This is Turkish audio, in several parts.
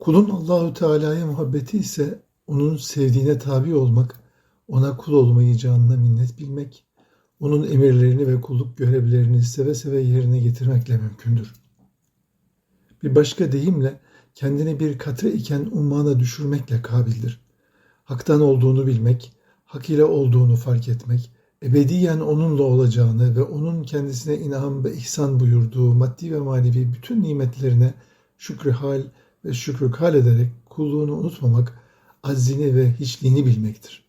Kulun Allahü Teala'ya muhabbeti ise onun sevdiğine tabi olmak, ona kul olmayacağına minnet bilmek, onun emirlerini ve kulluk görevlerini seve seve yerine getirmekle mümkündür. Bir başka deyimle kendini bir katre iken ummana düşürmekle kabildir. Haktan olduğunu bilmek, hak ile olduğunu fark etmek, ebediyen onunla olacağını ve onun kendisine inam ve ihsan buyurduğu maddi ve manevi bütün nimetlerine şükrü hal ve şükrü kal ederek kulluğunu unutmamak, aczini ve hiçliğini bilmektir.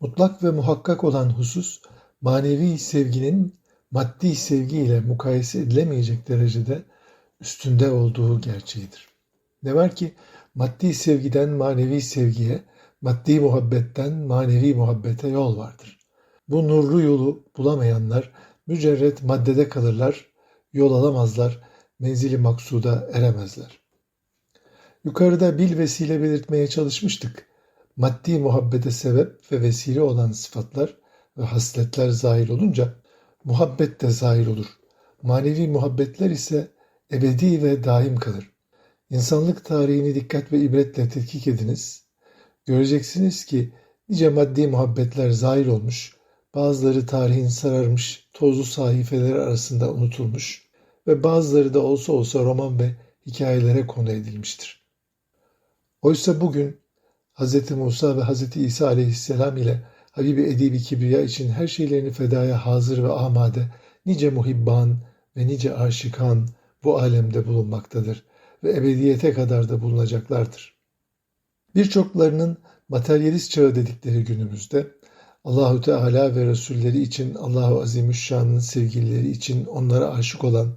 Mutlak ve muhakkak olan husus, manevi sevginin maddi sevgiyle mukayese edilemeyecek derecede üstünde olduğu gerçeğidir. Ne var ki maddi sevgiden manevi sevgiye, maddi muhabbetten manevi muhabbete yol vardır. Bu nurlu yolu bulamayanlar mücerret maddede kalırlar, yol alamazlar, menzili maksuda eremezler. Yukarıda bil vesile belirtmeye çalışmıştık. Maddi muhabbete sebep ve vesile olan sıfatlar ve hasletler zahir olunca muhabbet de zahir olur. Manevi muhabbetler ise ebedi ve daim kalır. İnsanlık tarihini dikkat ve ibretle tetkik ediniz. Göreceksiniz ki nice maddi muhabbetler zahir olmuş, bazıları tarihin sararmış, tozlu sahifeleri arasında unutulmuş ve bazıları da olsa olsa roman ve hikayelere konu edilmiştir. Oysa bugün Hz. Musa ve Hz. İsa aleyhisselam ile Habibi Edibi Kibriya için her şeylerini fedaya hazır ve amade nice muhibban ve nice aşıkan bu alemde bulunmaktadır ve ebediyete kadar da bulunacaklardır. Birçoklarının materyalist çağı dedikleri günümüzde Allahü Teala ve Resulleri için Allahu Azimüşşan'ın sevgilileri için onlara aşık olan,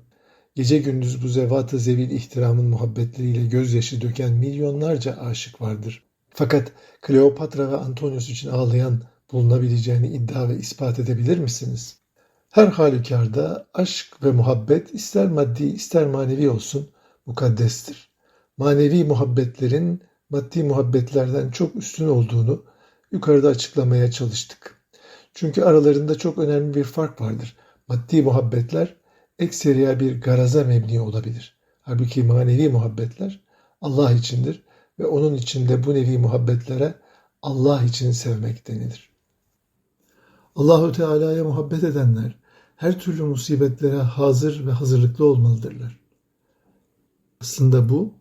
gece gündüz bu zevat-ı zevil ihtiramın muhabbetleriyle gözyaşı döken milyonlarca aşık vardır. Fakat Kleopatra ve Antonius için ağlayan bulunabileceğini iddia ve ispat edebilir misiniz? Her halükarda aşk ve muhabbet ister maddi ister manevi olsun mukaddestir. Manevi muhabbetlerin maddi muhabbetlerden çok üstün olduğunu yukarıda açıklamaya çalıştık. Çünkü aralarında çok önemli bir fark vardır. Maddi muhabbetler ekseriya bir garaza mebni olabilir. Halbuki manevi muhabbetler Allah içindir ve onun içinde bu nevi muhabbetlere Allah için sevmek denilir. Allahü Teala'ya muhabbet edenler her türlü musibetlere hazır ve hazırlıklı olmalıdırlar. Aslında bu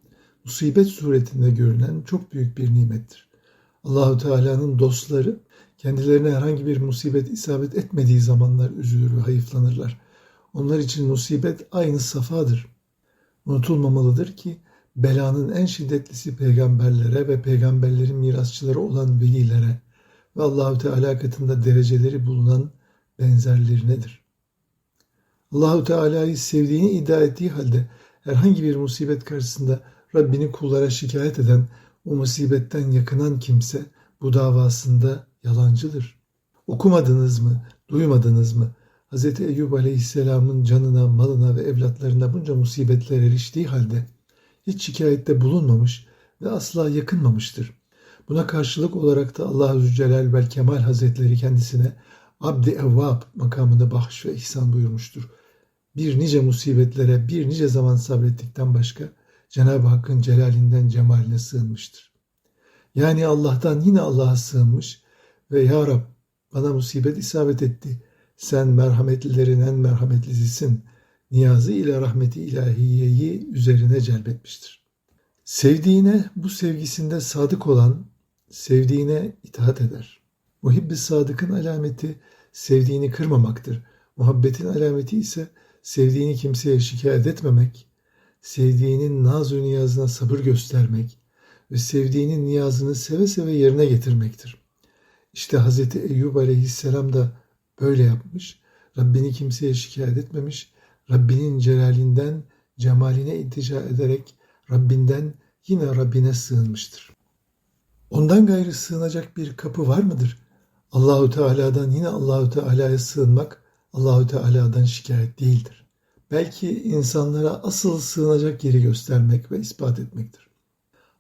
musibet suretinde görünen çok büyük bir nimettir. Allahü Teala'nın dostları kendilerine herhangi bir musibet isabet etmediği zamanlar üzülür ve hayıflanırlar. Onlar için musibet aynı safadır. Unutulmamalıdır ki belanın en şiddetlisi peygamberlere ve peygamberlerin mirasçıları olan velilere ve Allahü Teala katında dereceleri bulunan benzerlerinedir. Allahü Teala'yı sevdiğini iddia ettiği halde herhangi bir musibet karşısında Rabbini kullara şikayet eden, o musibetten yakınan kimse bu davasında yalancıdır. Okumadınız mı, duymadınız mı? Hz. Eyyub Aleyhisselam'ın canına, malına ve evlatlarına bunca musibetler eriştiği halde hiç şikayette bulunmamış ve asla yakınmamıştır. Buna karşılık olarak da Allah-u Zülcelal vel Kemal Hazretleri kendisine Abdi Evvab makamında bahş ve ihsan buyurmuştur. Bir nice musibetlere bir nice zaman sabrettikten başka Cenab-ı Hakk'ın celalinden cemaline sığınmıştır. Yani Allah'tan yine Allah'a sığınmış ve Ya Rab bana musibet isabet etti. Sen merhametlilerin en merhametlisisin. Niyazı ile rahmeti ilahiyeyi üzerine celbetmiştir. Sevdiğine bu sevgisinde sadık olan sevdiğine itaat eder. Muhibbi sadıkın alameti sevdiğini kırmamaktır. Muhabbetin alameti ise sevdiğini kimseye şikayet etmemek, sevdiğinin naz niyazına sabır göstermek ve sevdiğinin niyazını seve seve yerine getirmektir. İşte Hz. Eyyub aleyhisselam da böyle yapmış. Rabbini kimseye şikayet etmemiş. Rabbinin celalinden, cemaline iltica ederek Rabbinden yine Rabbine sığınmıştır. Ondan gayrı sığınacak bir kapı var mıdır? Allahü Teala'dan yine Allahü Teala'ya sığınmak Allahü Teala'dan şikayet değildir. Belki insanlara asıl sığınacak yeri göstermek ve ispat etmektir.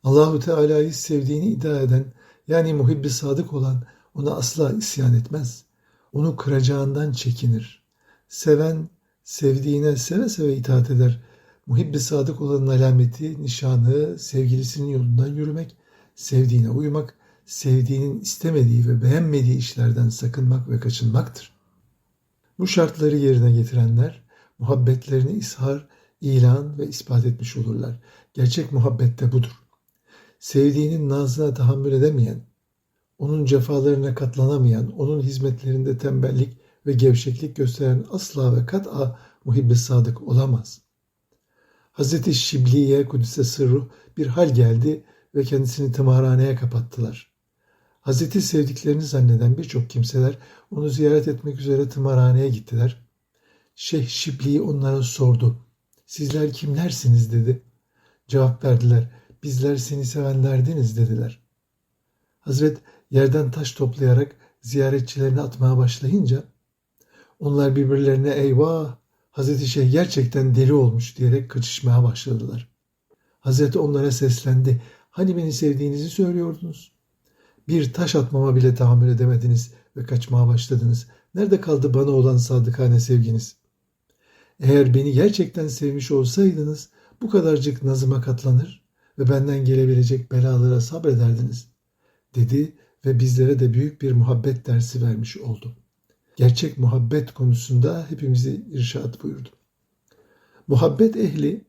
Allahü Teala'yı sevdiğini iddia eden yani muhibbi sadık olan ona asla isyan etmez. Onu kıracağından çekinir. Seven sevdiğine seve seve itaat eder. Muhibbi sadık olanın alameti, nişanı, sevgilisinin yolundan yürümek, sevdiğine uymak, sevdiğinin istemediği ve beğenmediği işlerden sakınmak ve kaçınmaktır. Bu şartları yerine getirenler, muhabbetlerini ishar, ilan ve ispat etmiş olurlar. Gerçek muhabbet de budur. Sevdiğinin nazına tahammül edemeyen, onun cefalarına katlanamayan, onun hizmetlerinde tembellik ve gevşeklik gösteren asla ve kat'a muhibbi sadık olamaz. Hazreti Şibli'ye Kudüs'e sırru bir hal geldi ve kendisini tımarhaneye kapattılar. Hazreti sevdiklerini zanneden birçok kimseler onu ziyaret etmek üzere tımarhaneye gittiler. Şeyh Şibli onlara sordu. Sizler kimlersiniz dedi. Cevap verdiler. Bizler seni sevenlerdiniz dediler. Hazret yerden taş toplayarak ziyaretçilerini atmaya başlayınca onlar birbirlerine eyvah Hazreti Şeyh gerçekten deli olmuş diyerek kaçışmaya başladılar. Hazreti onlara seslendi. Hani beni sevdiğinizi söylüyordunuz. Bir taş atmama bile tahammül edemediniz ve kaçmaya başladınız. Nerede kaldı bana olan sadıkane sevginiz? Eğer beni gerçekten sevmiş olsaydınız bu kadarcık nazıma katlanır ve benden gelebilecek belalara sabrederdiniz, dedi ve bizlere de büyük bir muhabbet dersi vermiş oldu. Gerçek muhabbet konusunda hepimizi irşat buyurdu. Muhabbet ehli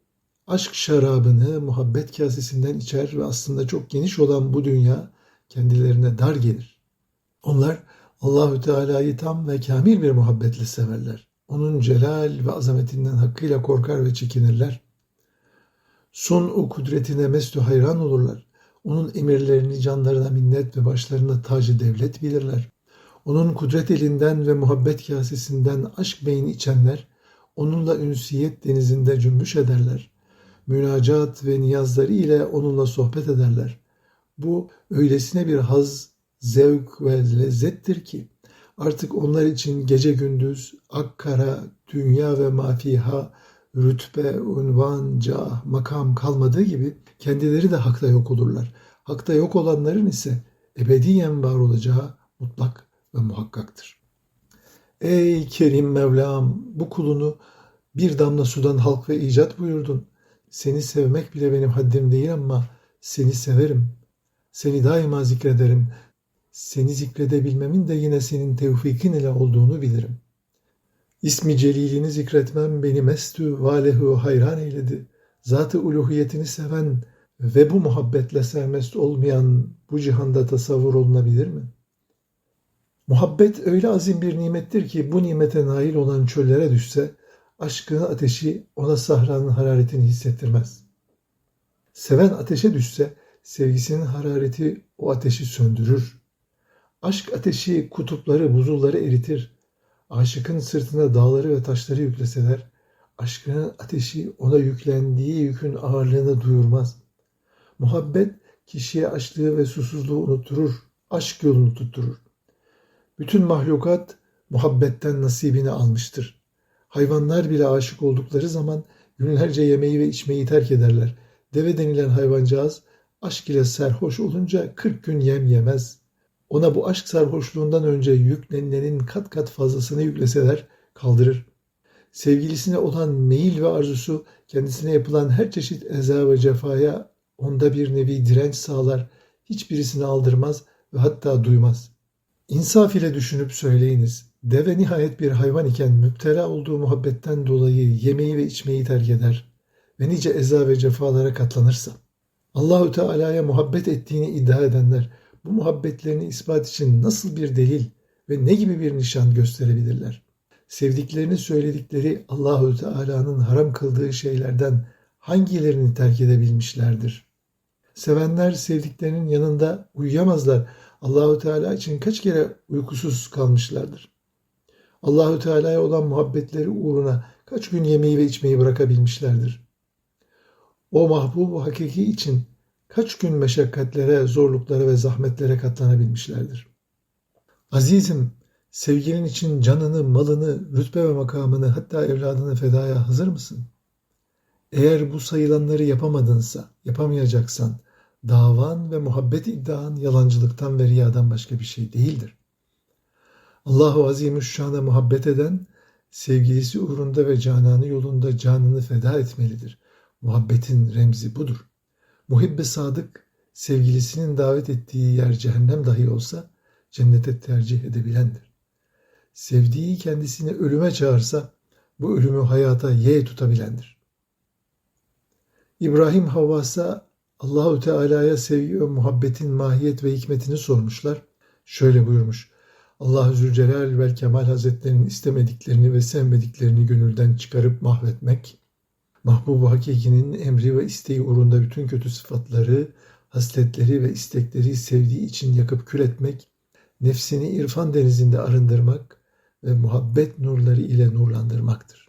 aşk şarabını muhabbet kasesinden içer ve aslında çok geniş olan bu dünya kendilerine dar gelir. Onlar Allahü Teala'yı tam ve kamil bir muhabbetle severler. Onun celal ve azametinden hakkıyla korkar ve çekinirler. Son o kudretine mestu hayran olurlar. Onun emirlerini canlarına minnet ve başlarına tacı devlet bilirler. Onun kudret elinden ve muhabbet kasesinden aşk beyni içenler, onunla ünsiyet denizinde cümbüş ederler. Münacat ve niyazları ile onunla sohbet ederler. Bu öylesine bir haz, zevk ve lezzettir ki artık onlar için gece gündüz, ak kara, dünya ve mafiha, rütbe, unvan, cah, makam kalmadığı gibi kendileri de hakta yok olurlar. Hakta yok olanların ise ebediyen var olacağı mutlak ve muhakkaktır. Ey Kerim Mevlam bu kulunu bir damla sudan halk ve icat buyurdun. Seni sevmek bile benim haddim değil ama seni severim. Seni daima zikrederim. Seni zikredebilmemin de yine senin tevfikin ile olduğunu bilirim. İsmi celilini zikretmem beni mestü valehu hayran eyledi. Zatı uluhiyetini seven ve bu muhabbetle sermest olmayan bu cihanda tasavvur olunabilir mi? Muhabbet öyle azim bir nimettir ki bu nimete nail olan çöllere düşse aşkın ateşi ona sahranın hararetini hissettirmez. Seven ateşe düşse sevgisinin harareti o ateşi söndürür. Aşk ateşi kutupları, buzulları eritir. Aşıkın sırtına dağları ve taşları yükleseler, aşkının ateşi ona yüklendiği yükün ağırlığını duyurmaz. Muhabbet kişiye açlığı ve susuzluğu unutturur, aşk yolunu tutturur. Bütün mahlukat muhabbetten nasibini almıştır. Hayvanlar bile aşık oldukları zaman günlerce yemeği ve içmeyi terk ederler. Deve denilen hayvancağız aşk ile serhoş olunca 40 gün yem yemez. Ona bu aşk sarhoşluğundan önce yüklenilenin kat kat fazlasını yükleseler kaldırır. Sevgilisine olan meyil ve arzusu kendisine yapılan her çeşit eza ve cefaya onda bir nevi direnç sağlar, hiçbirisini aldırmaz ve hatta duymaz. İnsaf ile düşünüp söyleyiniz. Deve nihayet bir hayvan iken müptela olduğu muhabbetten dolayı yemeği ve içmeyi terk eder ve nice eza ve cefalara katlanırsa. Allahü Teala'ya muhabbet ettiğini iddia edenler bu muhabbetlerini ispat için nasıl bir delil ve ne gibi bir nişan gösterebilirler? Sevdiklerini söyledikleri Allahü Teala'nın haram kıldığı şeylerden hangilerini terk edebilmişlerdir? Sevenler sevdiklerinin yanında uyuyamazlar. Allahü Teala için kaç kere uykusuz kalmışlardır. Allahü Teala'ya olan muhabbetleri uğruna kaç gün yemeği ve içmeyi bırakabilmişlerdir. O mahbubu hakiki için kaç gün meşakkatlere, zorluklara ve zahmetlere katlanabilmişlerdir. Azizim, sevgilin için canını, malını, rütbe ve makamını hatta evladını fedaya hazır mısın? Eğer bu sayılanları yapamadınsa, yapamayacaksan, davan ve muhabbet iddian yalancılıktan ve riyadan başka bir şey değildir. Allahu Azimüşşan'a muhabbet eden, sevgilisi uğrunda ve cananı yolunda canını feda etmelidir. Muhabbetin remzi budur. Muhibbe sadık, sevgilisinin davet ettiği yer cehennem dahi olsa cennete tercih edebilendir. Sevdiği kendisini ölüme çağırsa bu ölümü hayata ye tutabilendir. İbrahim Havvas'a Allahü Teala'ya sevgi ve muhabbetin mahiyet ve hikmetini sormuşlar. Şöyle buyurmuş. Allah Zülcelal ve Kemal Hazretlerinin istemediklerini ve sevmediklerini gönülden çıkarıp mahvetmek, Mahbub-u Hakiki'nin emri ve isteği uğrunda bütün kötü sıfatları, hasletleri ve istekleri sevdiği için yakıp kül etmek, nefsini irfan denizinde arındırmak ve muhabbet nurları ile nurlandırmaktır.